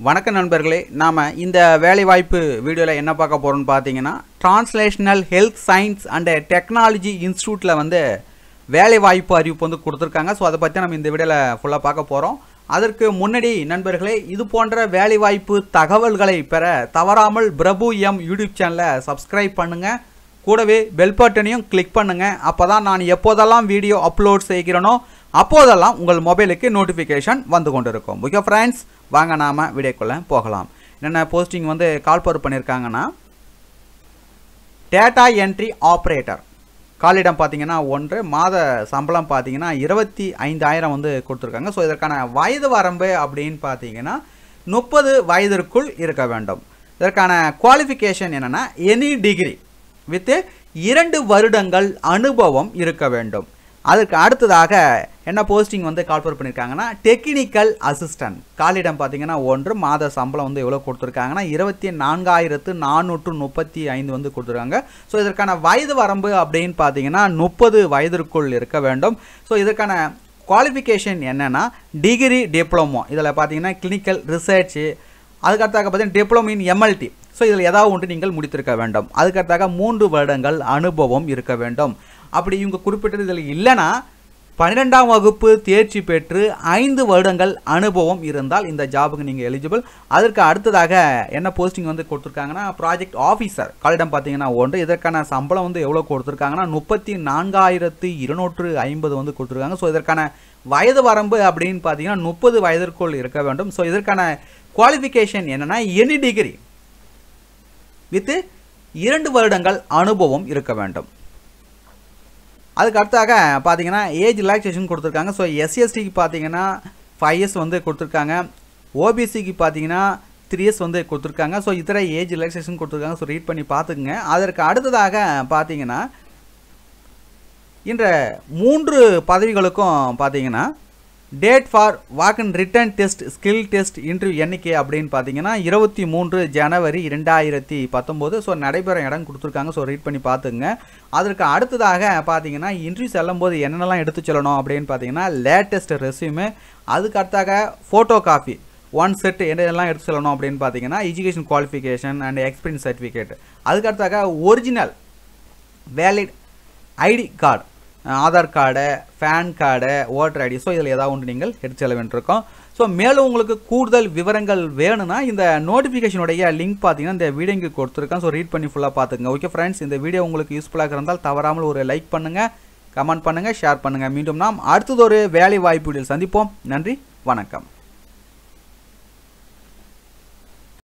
வணக்கம் நண்பர்களே நாம் இந்த வேலைவாய்ப்பு வீடியோவில் என்ன பார்க்க போகிறோம்னு பார்த்தீங்கன்னா translational health science and technology இன்ஸ்டியூட்டில் வந்து வேலைவாய்ப்பு அறிவிப்பு வந்து கொடுத்துருக்காங்க. ஸோ அதை பற்றி நம்ம இந்த வீடியோவில் ஃபுல்லாக பார்க்க போகிறோம் அதற்கு முன்னாடி நண்பர்களே இது போன்ற வேலைவாய்ப்பு தகவல்களை பெற தவறாமல் பிரபு எம் யூடியூப் சேனலை சப்ஸ்கிரைப் பண்ணுங்கள் கூடவே பெல் பட்டனையும் கிளிக் பண்ணுங்கள் அப்போ தான் நான் எப்போதெல்லாம் வீடியோ அப்லோட் செய்கிறேனோ அப்போதெல்லாம் உங்கள் மொபைலுக்கு நோட்டிஃபிகேஷன் வந்து கொண்டு இருக்கும் ஓகே ஃப்ரெண்ட்ஸ் வாங்க நாம் வீடியோக்குள்ளே போகலாம். என்னென்ன போஸ்டிங் வந்து கால்பர் பண்ணியிருக்காங்கன்னா டேட்டா என்ட்ரி ஆப்ரேட்டர் காலிடம் பார்த்தீங்கன்னா ஒன்று மாத சம்பளம் பார்த்தீங்கன்னா இருபத்தி ஐந்தாயிரம் வந்து கொடுத்துருக்காங்க. ஸோ இதற்கான வயது வரம்பு அப்படின்னு பார்த்தீங்கன்னா முப்பது வயதிற்குள் இருக்க வேண்டும். இதற்கான குவாலிஃபிகேஷன் என்னென்னா எனி டிகிரி வித்து இரண்டு வருடங்கள் அனுபவம் இருக்க வேண்டும். அதுக்கு அடுத்ததாக என்ன போஸ்டிங் வந்து கால்பர் பண்ணியிருக்காங்கன்னா டெக்னிக்கல் அசிஸ்டன்ட் காலிடம் பார்த்தீங்கன்னா ஒன்று மாத சம்பளம் வந்து எவ்வளோ கொடுத்துருக்காங்கன்னா இருபத்தி நான்காயிரத்து நானூற்று முப்பத்தி ஐந்து வந்து கொடுத்துருக்காங்க. ஸோ இதற்கான வயது வரம்பு அப்படின்னு பார்த்தீங்கன்னா முப்பது வயதிற்குள் இருக்க வேண்டும். ஸோ இதற்கான குவாலிஃபிகேஷன் என்னென்னா டிகிரி டிப்ளமோ இதில் பார்த்தீங்கன்னா கிளினிக்கல் ரிசர்ச்சு அதுக்கடுத்தாக பார்த்தீங்கன்னா டிப்ளமோ இன் எம்எல்டி ஸோ இதில் ஏதாவது ஒன்று நீங்கள் முடித்திருக்க வேண்டும். அதுக்கடுத்தாக மூன்று வருடங்கள் அனுபவம் இருக்க வேண்டும். அப்படி இவங்க குறிப்பிட்டது இதில் இல்லைன்னா பன்னிரெண்டாம் வகுப்பு தேர்ச்சி பெற்று ஐந்து வருடங்கள் அனுபவம் இருந்தால் இந்த ஜாபுக்கு நீங்கள் எலிஜிபிள் அதற்கு அடுத்ததாக என்ன போஸ்டிங் வந்து கொடுத்துருக்காங்கன்னா ப்ராஜெக்ட் ஆஃபீஸர் காலிடம் பார்த்தீங்கன்னா ஒன்று. இதற்கான சம்பளம் வந்து எவ்வளோ கொடுத்துருக்காங்கன்னா முப்பத்தி நான்காயிரத்து இருநூற்று ஐம்பது வந்து கொடுத்துருக்காங்க. ஸோ இதற்கான வயது வரம்பு அப்படின்னு பார்த்தீங்கன்னா முப்பது வயதிற்குள் இருக்க வேண்டும். ஸோ இதற்கான குவாலிஃபிகேஷன் என்னென்னா எனி டிகிரி வித்து இரண்டு வருடங்கள் அனுபவம் இருக்க வேண்டும். அதுக்கு அடுத்தாக பார்த்தீங்கன்னா ஏஜ் ரிலாக்ஸேஷன் கொடுத்துருக்காங்க. ஸோ எஸ்சிஎஸ்டிக்கு பார்த்தீங்கன்னா ஃபைவ் இயர்ஸ் வந்து கொடுத்துருக்காங்க. ஓபிசிக்கு பார்த்தீங்கன்னா த்ரீ இயர்ஸ் வந்து கொடுத்துருக்காங்க. ஸோ இதர ஏஜ் ரிலாக்ஸேஷன் கொடுத்துருக்காங்க. ஸோ ரீட் பண்ணி பார்த்துக்குங்க அதற்கு அடுத்ததாக பார்த்தீங்கன்னா இன்ற மூன்று பதவிகளுக்கும் பார்த்தீங்கன்னா date for walk and written test skill test interview எண்ணிக்கை அப்படின்னு பார்த்தீங்கன்னா இருபத்தி மூன்று ஜனவரி ரெண்டாயிரத்தி பத்தொம்போது. ஸோ நடைபெற இடம் கொடுத்துருக்காங்க. ஸோ ரீட் பண்ணி பார்த்துங்க அதற்கு அடுத்ததாக பார்த்தீங்கன்னா இன்டர்வியூ செல்லும்போது என்னென்னலாம் எடுத்து சொல்லணும் அப்படின்னு பார்த்தீங்கன்னா லேட்டஸ்ட் ரெஸ்யூமு அதுக்கு அடுத்தாக ஃபோட்டோ காப்பி ஒன் செட் என்னெல்லாம் எடுத்து சொல்லணும் அப்படின்னு பார்த்தீங்கன்னா education qualification and experience certificate அதுக்கு அடுத்தாக original valid ID card Aadhaar card PAN card voter ID so இதில் ஏதாவது ஒன்று நீங்கள் எடுத்து செல்ல வேண்டியிருக்கோம். ஸோ மேலும் உங்களுக்கு கூடுதல் விவரங்கள் வேணும்னா இந்த நோட்டிஃபிகேஷனுடைய லிங்க் பார்த்தீங்கன்னா இந்த வீடியோ இங்கே கொடுத்துருக்கேன். ஸோ ரீட் பண்ணி ஃபுல்லாக பார்த்துங்க ஓகே ஃப்ரெண்ட்ஸ் இந்த வீடியோ உங்களுக்கு யூஸ்ஃபுல்லாக இருந்தால் தவறாமல் ஒரு லைக் பண்ணுங்கள் கமெண்ட் பண்ணுங்கள் ஷேர் பண்ணுங்கள் மீண்டும் நாம் அடுத்தது ஒரு வேலை வாய்ப்புகளில் சந்திப்போம். நன்றி வணக்கம்.